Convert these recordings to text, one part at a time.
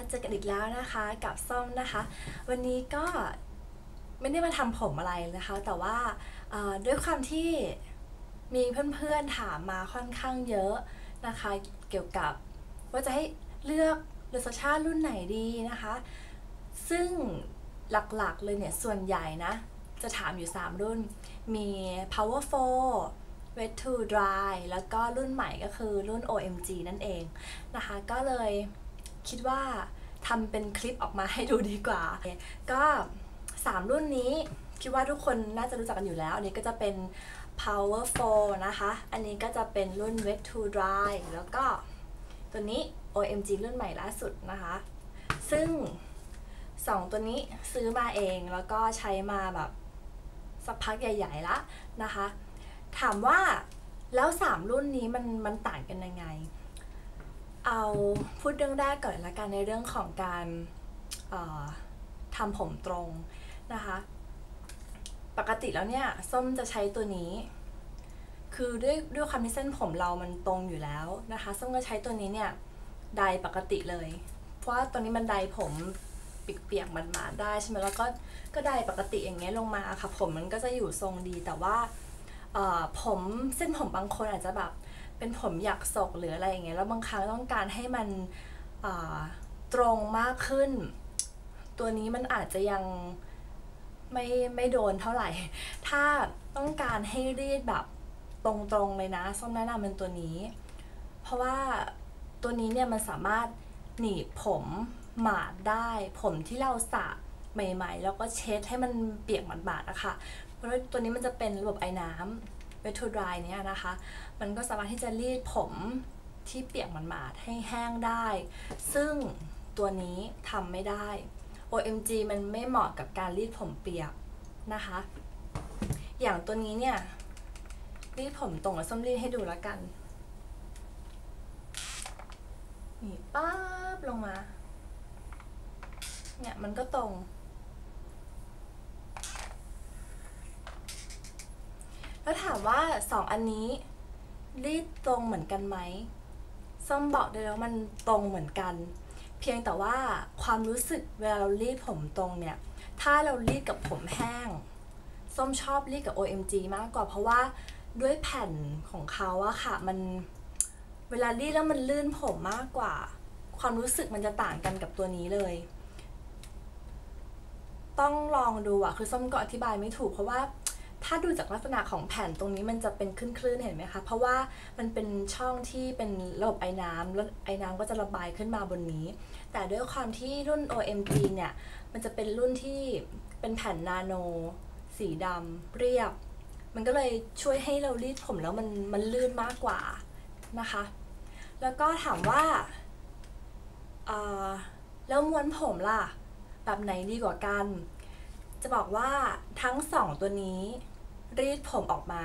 าเจอกันอีกแล้วนะคะกับส้มนะคะ วันนี้ก็ไม่ได้มาทำผมอะไรนะคะ แต่ว่าด้วยความที่มีเพื่อนๆถามมาค่อนข้างเยอะนะคะ เกี่ยวกับว่าจะให้เลือกเรือสชาติรุ่นไหนดีนะคะ ซึ่งหลักๆเลยเนี่ยส่วนใหญ่นะ จะถามอยู่ 3 รุ่นมี Power 4 Wet to Dry แล้วก็รุ่นใหม่ก็คือรุ่น OMG นั่นเองนะคะ ก็เลยคิดว่า ทำเป็นคลิปออกมาให้ดูดีกว่า ก็ 3 รุ่นนี้คิดว่าทุกคนน่าจะรู้จักกันอยู่แล้ว อันนี้ก็จะเป็น Power 4นะคะ อันนี้ก็จะเป็นรุ่น Wet to Dry แล้วก็ตัวนี้ OMG รุ่นใหม่ล่าสุดนะคะ ซึ่ง 2 ตัวนี้ซื้อมาเองแล้วก็ใช้มาแบบสักพักใหญ่ๆละนะคะ ถามว่าแล้ว 3 รุ่นนี้มันมันต่างกันยังไง เอาพูดเรื่องแรกก่อนละกันในเรื่องของการทำผมตรงนะคะ ปกติแล้วเนี่ยส้มจะใช้ตัวนี้ คือด้วยด้วยความที่เส้นผมเรามันตรงอยู่แล้วนะคะ ส้มก็ใช้ตัวนี้เนี่ยไดปกติเลย เพราะว่าตัวนี้มันไดผมเปียกๆมันมาได้ใช่ไหมแล้วก็ก็ไดปกติอย่างเงี้ยลงมาค่ะผมมันก็จะอยู่ทรงดีแต่ว่าผมเส้นผมบางคนอาจจะแบบ เป็นผมหยักศกหรืออะไรอย่างเงี้ยแล้วบางครั้งต้องการให้มันตรงมากขึ้น ตัวนี้มันอาจจะยังไม่ไม่โดนเท่าไหร่ ถ้าต้องการให้รีดแบบตรงๆเลยนะส้มแนะนำเป็นตัวนี้ เพราะว่าตัวนี้เนี่ยมันสามารถหนีบผมหมาดได้ ผมที่เราสระใหม่ ๆ แล้วก็เช็ดให้มันเปียกหมาดๆอะค่ะเพราะว่าตัวนี้มันจะเป็นระบบไอ้น้ำ wet to dry เนี่ยนะคะ มันก็สามารถที่จะรีดผมที่เปียกหมาดให้แห้งได้ ซึ่งตัวนี้ทำไม่ได้ OMG มันไม่เหมาะกับการรีดผมเปียกนะคะ อย่างตัวนี้เนี่ย รีดผมตรงกับส้มรีดให้ดูแล้วกัน นี่ป๊าบลงมา เนี่ยมันก็ตรง แล้วถามว่าสองอันนี้รีดตรงเหมือนกันไหมส้มบอกได้แล้วมันตรงเหมือนกัน เพียงแต่ว่าความรู้สึกเวลาเรารีดผมตรงเนี่ย ถ้าเรารีดกับผมแห้ง ส้มชอบรีดกับ OMG มากกว่าเพราะว่าด้วยแผ่นของเขาอะค่ะ มันเวลารีดแล้วมันลื่นผมมากกว่า ความรู้สึกมันจะต่างกันกับตัวนี้เลย ต้องลองดูอะคือส้มก็อธิบายไม่ถูกเพราะว่า ถ้าดูจากลักษณะของแผ่นตรงนี้มันจะเป็นคลื่นๆเห็นไหมคะ เพราะว่ามันเป็นช่องที่เป็นระบบไอ้น้ำแล้วไอ้น้ำก็จะระบายขึ้นมาบนนี้ แต่ด้วยความที่รุ่น OMG เนี่ยมันจะเป็นรุ่นที่เป็นแผ่นนาโน สีดำเรียบ มันก็เลยช่วยให้เรารีดผมแล้วมันมันลื่นมากกว่านะคะ แล้วก็ถามว่าเอ่อแล้วม้วนผมล่ะ แบบไหนดีกว่ากัน จะบอกว่าทั้งสองตัวนี้ รีดผมออกมา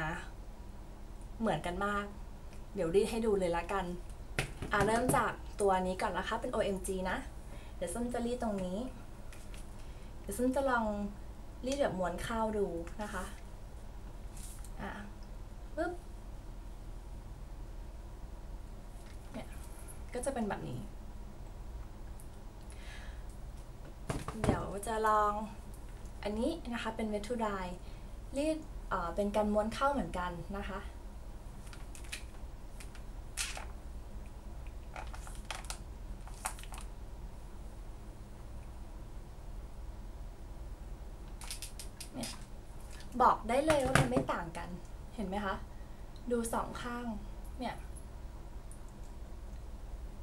เหมือนกันมาก เดี๋ยวรีดให้ดูเลยละกัน อ่าเริ่มจากตัวนี้ก่อนนะคะ เป็น OMG นะ เดี๋ยวส้มจะรีดตรงนี้ เดี๋ยวส้มจะลองรีดแบบม้วนข้าวดูนะคะ อะปึ๊บเนี่ยก็จะเป็นแบบนี้ เดี๋ยวจะลองอันนี้นะคะเป็นเวทูไดรีด เป็นการม้วนเข้าเหมือนกันนะคะเนี่ยบอกได้เลยว่ามันไม่ต่างกัน เห็นไหมคะ ดูสองข้าง เนี่ย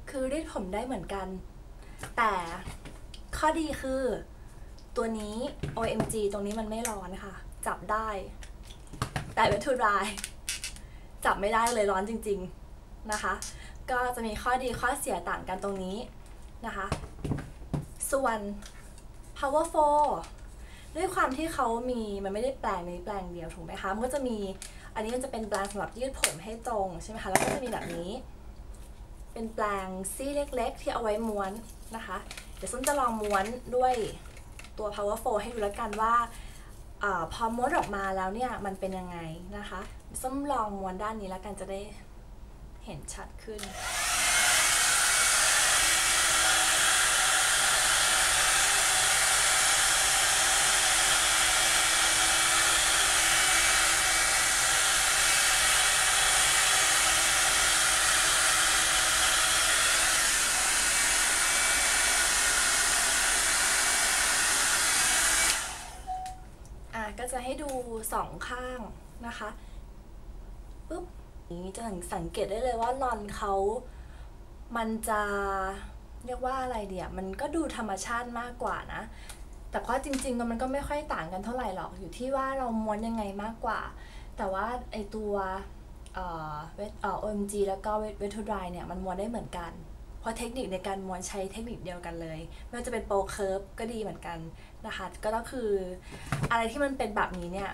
คือรีดผมได้เหมือนกัน แต่ข้อดีคือ ตัวนี้ OMG ตรงนี้มันไม่ร้อนค่ะ จับได้ แต่เวทูดายจับไม่ได้เลยร้อนจริง ๆนะคะ ก็จะมีข้อดีข้อเสียต่างกันตรงนี้นะคะ ส่วน power 4ด้วยความที่เขามีมันไม่ได้แปลงนี้แปลงเดียวถูกไหมคะ มันก็จะมีอันนี้มันจะเป็นแปลงสำหรับยืดผมให้ตรงใช่ไหมคะ แล้วก็จะมีแบบนี้ เป็นแปลงซี่เล็ก ๆ ที่เอาไว้ม้วนนะคะ เดี๋ยวส้มจะลองม้วนด้วยตัว power 4ให้ดูแล้วกันว่า อพอม้วนออกมาแล้วเนี่ยมันเป็นยังไงนะคะส้มลองม้วนด้านนี้แล้วกันจะได้เห็นชัดขึ้น ก็ จะให้ดูสองข้างนะคะปุ๊บนี้จะสังเกตได้เลยว่าลอนเขามันจะเรียกว่าอะไรเดียมันก็ดูธรรมชาติมากกว่านะ แต่ว่าจริงๆมันก็ไม่ค่อยต่างกันเท่าไหร่หรอกอยู่ที่ว่าเราม้วนยังไงมากกว่า แต่ว่าไอตัวเอ่อเวทเอ่อ OMG แล้วก็เวททูดรายเนี่ยมันม้วนได้เหมือนกัน เพราะเทคนิคในการม้วนใช้เทคนิคเดียวกันเลยไม่ว่าจะเป็นโปรเคิร์ฟก็ดีเหมือนกันนะคะ ก็ต้องคืออะไรที่มันเป็นแบบนี้เนี่ย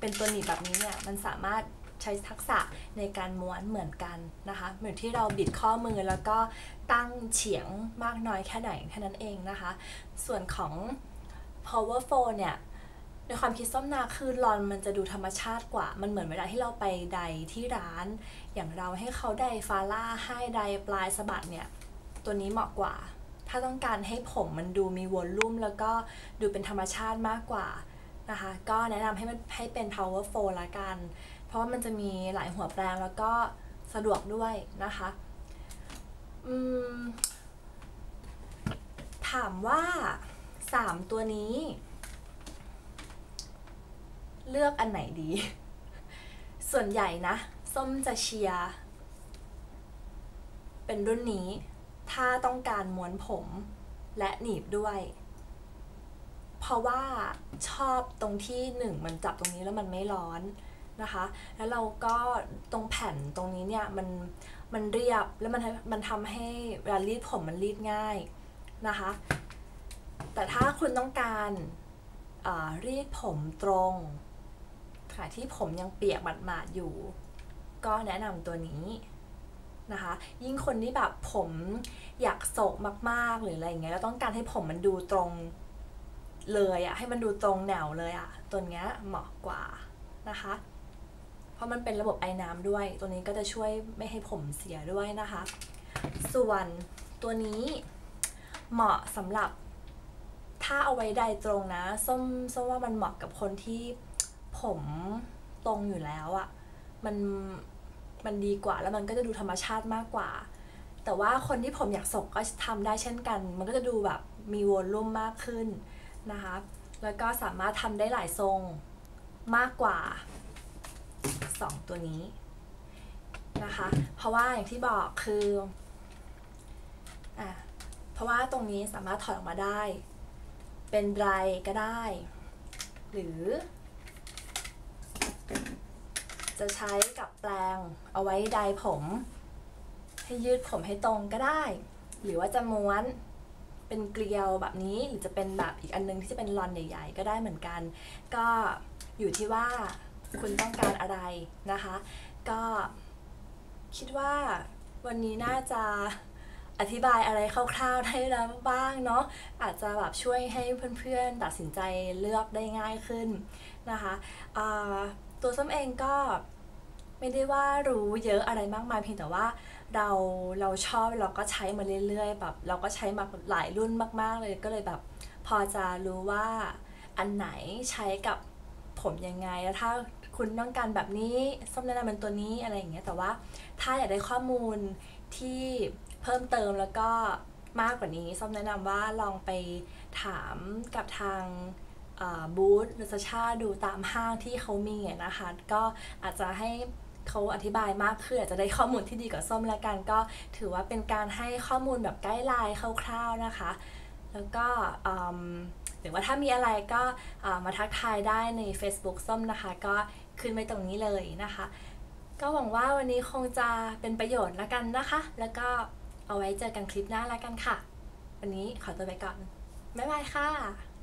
เป็นตัวหนีบแบบนี้เนี่ยมันสามารถใช้ทักษะในการม้วนเหมือนกันนะคะ เหมือนที่เราบิดข้อมือแล้วก็ตั้งเฉียงมากน้อยแค่ไหนแค่นั้นเองนะคะ ส่วนของ power flow เนี่ยในความคิดส้มนาคือลอนมันจะดูธรรมชาติกว่า มันเหมือนเวลาที่เราไปใดที่ร้าน อย่างเราให้เขาไดฟาร่าให้ไดปลายสะบัดเนี่ย ตัวนี้เหมาะกว่า ถ้าต้องการให้ผมมันดูมีวอลลุ่มแล้วก็ดูเป็นธรรมชาติมากกว่านะคะ ก็แนะนำให้มันให้เป็น power flow ละกัน เพราะว่ามันจะมีหลายหัวแปลงแล้วก็สะดวกด้วยนะคะอืมถามว่า 3 ตัวนี้ เลือกอันไหนดี ส่วนใหญ่นะ ส้มจะเชียร์เป็นรุ่นนี้ ถ้าต้องการม้วนผมและหนีบด้วย เพราะว่าชอบตรงที่หนึ่งมันจับตรงนี้แล้วมันไม่ร้อนนะคะ แล้วเราก็ตรงแผ่นตรงนี้เนี่ยมันมันเรียบแล้วมันมันทำให้เวลารีดผมมันรีดง่ายนะคะ แต่ถ้าคุณต้องการรีดผมตรงขณะที่ผมยังเปียกหมาดๆอยู่ ก็แนะนำตัวนี้ นะคะ ยิ่งคนที่แบบผมอยากโศกมากๆ หรืออะไรอย่างเงี้ยแล้วต้องการให้ผมมันดูตรงเลยอะให้มันดูตรงแนวเลยอะตัวเนี้ยเหมาะกว่านะคะ เพราะมันเป็นระบบไอ้น้ำด้วย ตัวนี้ก็จะช่วยไม่ให้ผมเสียด้วยนะคะ ส่วนตัวนี้เหมาะสำหรับถ้าเอาไว้ใดตรงนะส้มส้มว่ามันเหมาะกับคนที่ผมตรงอยู่แล้วอะมัน มันดีกว่า แล้วมันก็จะดูธรรมชาติมากกว่า แต่ว่าคนที่ผมอยากสกก็ทำได้เช่นกัน มันก็จะดูแบบมีวอลลุ่มมากขึ้นนะคะแล้วก็สามารถทำได้หลายทรงมากกว่า 2 ตัวนี้นะคะ เพราะว่าอย่างที่บอกคืออะเพราะว่าตรงนี้สามารถถอดออกมาได้ เป็นไดรก็ได้ หรือ จะใช้กับแปลงเอาไว้ไดผม ให้ยืดผมให้ตรงก็ได้ หรือว่าจะม้วนเป็นเกลียวแบบนี้หรือจะเป็นแบบอีกอันนึงที่จะเป็นลอนใหญ่ ๆ ก็ได้เหมือนกัน ก็อยู่ที่ว่าคุณต้องการอะไรนะคะ ก็คิดว่าวันนี้น่าจะอธิบายอะไรคร่าวๆได้แล้วบ้างเนาะอาจจะแบบช่วยให้เพื่อนๆตัดสินใจเลือกได้ง่ายขึ้นนะคะ ตัวส้มเองก็ไม่ได้ว่ารู้เยอะอะไรมากมายเพียงแต่ว่าเราเราชอบเราก็ใช้มาเรื่อยๆแบบเราก็ใช้มาหลายรุ่นมาก ๆ เลยก็เลยแบบ พอจะรู้ว่าอันไหนใช้กับผมยังไงแล้วถ้าคุณต้องการแบบนี้ส้มแนะนำเป็นตัวนี้อะไรอย่างเงี้ยแต่ว่าถ้าอยากได้ข้อมูลที่เพิ่มเติมแล้วก็มากกว่านี้ส้มแนะนำว่าลองไปถามกับทาง บูธหรือสชาดูตามห้างที่เขามีนะคะ ก็อาจจะให้เขาอธิบายมากขึ้นอาจจะได้ข้อมูลที่ดีกว่าส้มละกัน ก็ถือว่าเป็นการให้ข้อมูลแบบใกล้ไลน์คร่าวๆนะคะ แล้วก็หรือว่าถ้ามีอะไรก็มาทักทายได้ใน Facebook ส้มนะคะ ก็ขึ้นไว้ตรงนี้เลยนะคะ ก็หวังว่าวันนี้คงจะเป็นประโยชน์ละกันนะคะ แล้วก็เอาไว้เจอกันคลิปหน้าละกันค่ะ วันนี้ขอตัวไปก่อนบ๊ายบายค่ะ